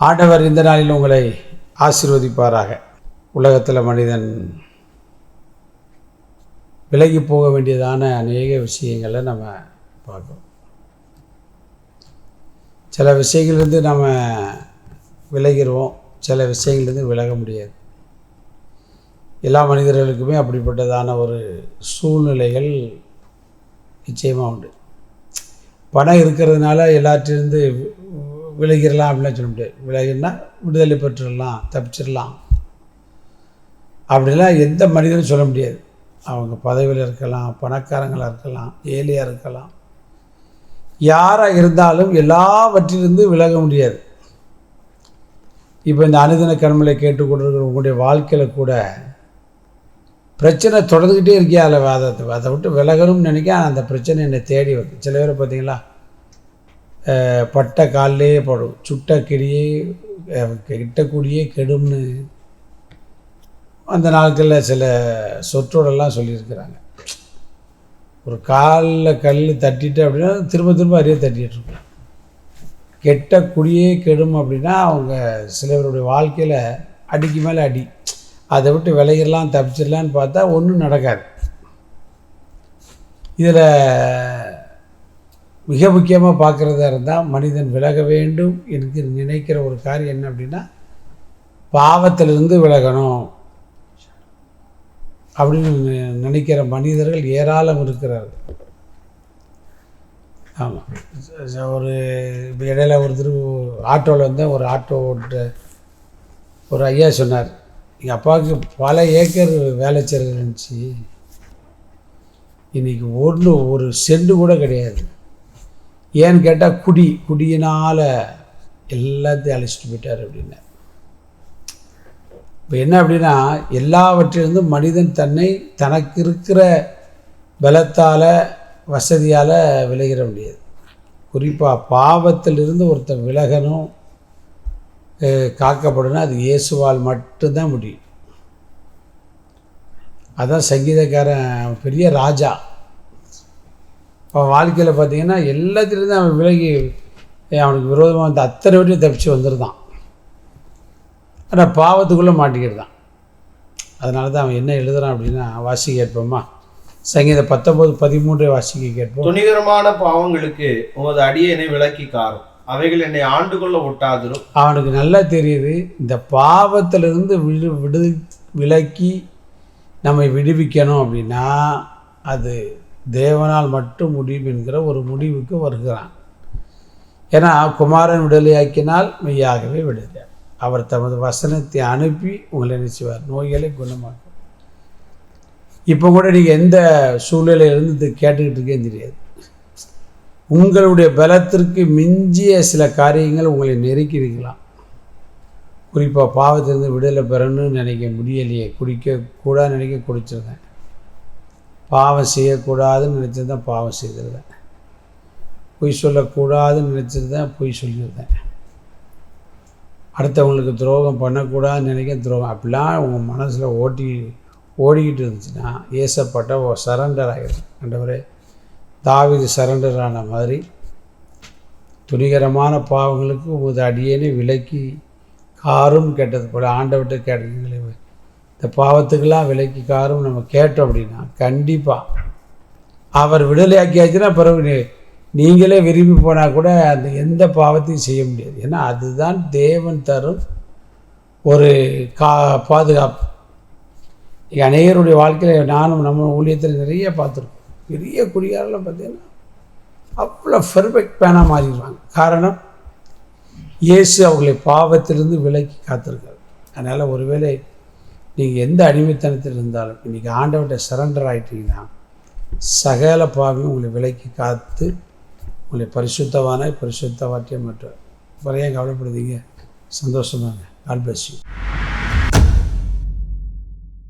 ஆண்டவர் இந்த நாளில் உங்களை ஆசீர்வதிப்பாராக. உலகத்தில் மனிதன் விலகி போக வேண்டியதான அநேக விஷயங்களை நம்ம பார்க்கணும் சில விஷயங்கள்லேருந்து நம்ம விலகிடுவோம் சில விஷயங்கள்லேருந்து விலக முடியாது. எல்லா மனிதர்களுக்குமே அப்படிப்பட்டதான ஒரு சூழ்நிலைகள் நிச்சயமாக உண்டு. பணம் இருக்கிறதுனால எல்லாற்றிலிருந்து விலகிடலாம் அப்படிலாம் சொல்ல முடியாது. விலகினா விடுதலை பெற்றுடலாம் தப்பிச்சிடலாம். அப்படிலாம் எந்த மனிதனும் சொல்ல முடியாது. அவங்க பதவியில் இருக்கலாம் பணக்காரங்களாக இருக்கலாம் ஏழையாக இருக்கலாம். யாராக இருந்தாலும் எல்லாவற்றிலிருந்து விலக முடியாது. இப்போ இந்த அனுதின கண்மலை கேட்டுக்கொண்டிருக்கிற உங்களுடைய வாழ்க்கையில் கூட பிரச்சனை தொடர்ந்துக்கிட்டே இருக்கியா அதில் அதை அதை விட்டு விலகணும்னு நினைக்க அந்த பிரச்சனை என்னை தேடி வருது சில பேர் பார்த்தீங்களா? பட்ட காலிலேயே படும். சுட்ட கிடியே கிட்டக்கூடியே கெடும்னு அந்த நாட்களில் சில சொற்றோடெல்லாம் சொல்லியிருக்கிறாங்க. ஒரு காலில் கல் தட்டிட்டு அப்படின்னா திரும்ப திரும்ப அறிய தட்டிட்டு இருக்கும் கெட்ட குடியே கெடும் அப்படின்னா அவங்க சிலவருடைய வாழ்க்கையில் அடிக்கு மேலே அடி. அதை விட்டு விலகிடலாம் தப்பிச்சிடலான்னு பார்த்தா ஒன்றும் நடக்காது. இதில் மிக முக்கியமாக பார்க்குறதா இருந்தால் மனிதன் விலக வேண்டும் என்று நினைக்கிற ஒரு காரியம் என்ன அப்படின்னா பாவத்திலிருந்து விலகணும் அப்படின்னு நினைக்கிற மனிதர்கள் ஏராளம் இருக்கிறார்கள். ஆமாம் ஒரு இப்போ இடையில ஒருத்தர் ஆட்டோவில் வந்தேன் ஒரு ஆட்டோ ஓட்ட ஒரு ஐயா சொன்னார் எங்கள் அப்பாவுக்கு பல ஏக்கர் வேலை செய்கிறது இருந்துச்சு. இன்றைக்கி ஒன்று ஒரு செண்டு கூட கிடையாது. ஏன்னு கேட்டால் குடி குடியினால் எல்லாத்தையும் அழைச்சிட்டு போயிட்டார் அப்படின்னார் இப்போ என்ன அப்படின்னா எல்லாவற்றிலிருந்தும் மனிதன் தன்னை தனக்கு இருக்கிற பலத்தால் வசதியால் விலகிட முடியாது. குறிப்பாக பாவத்திலிருந்து ஒருத்தன் விலகணும் காக்கப்படணும் அது இயேசுவால் மட்டும்தான் முடியும். அதான் சங்கீதக்காரன் பெரிய ராஜா. அவன் வாழ்க்கையில் பார்த்தீங்கன்னா எல்லாத்துலேருந்து அவன் விலகி அவனுக்கு விரோதமாக வந்து அத்தனை வரையும் தப்பிச்சு வந்துருந்தான். ஆனால் பாவத்துக்குள்ளே மாட்டிக்கிடுதான் அதனால தான் அவன் என்ன எழுதுறான் அப்படின்னா வாசிக்க கேட்போமா? சங்கீதம் பத்தொம்போது பதிமூன்றை வாசிக்க கேட்போம். துணிகரமான பாவங்களுக்கு உமது அடியேனை விலக்கி காரும். அவைகள் என்னை ஆண்டு கொள்ள ஒட்டாதிரும். அவனுக்கு நல்லா தெரியுது இந்த பாவத்திலிருந்து விடு விடு விலக்கி நம்மை விடுவிக்கணும் அப்படின்னா அது தேவனால் மட்டும் முடியும் என்கிற ஒரு முடிவுக்கு வருகிறான். ஏன்னா குமாரன் விடுதலையாக்கினால் மெய்யாகவே விடுதலை. அவர் தமது வசனத்தை அனுப்பி உங்களை நினைச்சுவார். நோய்களை குணமாக்கும். இப்போ கூட நீங்கள் எந்த சூழ்நிலையிலிருந்து இது கேட்டுக்கிட்டு இருக்கேன்னு தெரியாது. உங்களுடைய பலத்திற்கு மிஞ்சிய சில காரியங்கள் உங்களை நெருக்கிருக்கலாம் குறிப்பாக பாவத்திலிருந்து விடுதலை பெறணும்னு நினைக்க முடியலையே குடிக்க நினைக்க குடிச்சிருந்தேன் பாவம் செய்யக்கூடாதுன்னு நினச்சிருந்தேன் பாவம் செய்திருந்தேன் பொய் சொல்லக்கூடாதுன்னு நினச்சிருந்தேன் பொய் சொல்லியிருந்தேன் அடுத்தவங்களுக்கு துரோகம் பண்ணக்கூடாதுன்னு நினைக்க துரோகம். அப்படிலாம் உங்கள் மனசில் ஓட்டி ஓடிக்கிட்டு இருந்துச்சுன்னா ஏசப்பட்ட சரண்டர் ஆகிடும் ஆண்டவரே தாவிது சரண்டர் ஆன மாதிரி துணிகரமான பாவங்களுக்கு உமது அடியேனே விலக்கி காரும் கெட்டது போல் ஆண்டவர்கிட்ட கேட்டீங்களே. இந்த பாவத்துக்கெல்லாம் விலக்கி காரும் நம்ம கேட்டோம் அப்படின்னா கண்டிப்பாக அவர் விடுதலையாக்கியாச்சுன்னா பிறகு நீங்களே விரும்பி போனால் கூட அந்த எந்த பாவத்தையும் செய்ய முடியாது. ஏன்னா அதுதான் தேவன் தரும் ஒரு கா பாதுகாப்பு. அநேகருடைய வாழ்க்கையில் நானும் நம்ம ஊழியத்தில் நிறைய பார்த்துருக்கோம். பெரிய குடிகாரெல்லாம் பார்த்தீங்கன்னா அவ்வளோ பெர்ஃபெக்ட் பேனாக மாறிடுவாங்க. காரணம் இயேசு அவர்களை பாவத்திலிருந்து விலக்கி காத்திருக்காரு அதனால் ஒருவேளை நீங்கள் எந்த அடிமைத்தனத்தில் இருந்தாலும் இன்றைக்கி ஆண்டவர்கிட்ட சரண்டர் ஆகிட்டீங்கன்னா சகல பாவையும் உங்களை விலைக்கு காத்து உங்களை பரிசுத்தமான பரிசுத்த வாட்டியம் மற்றும் குறைய கவலைப்படுதீங்க. சந்தோஷமாங்க கால் பிளஸ் யூ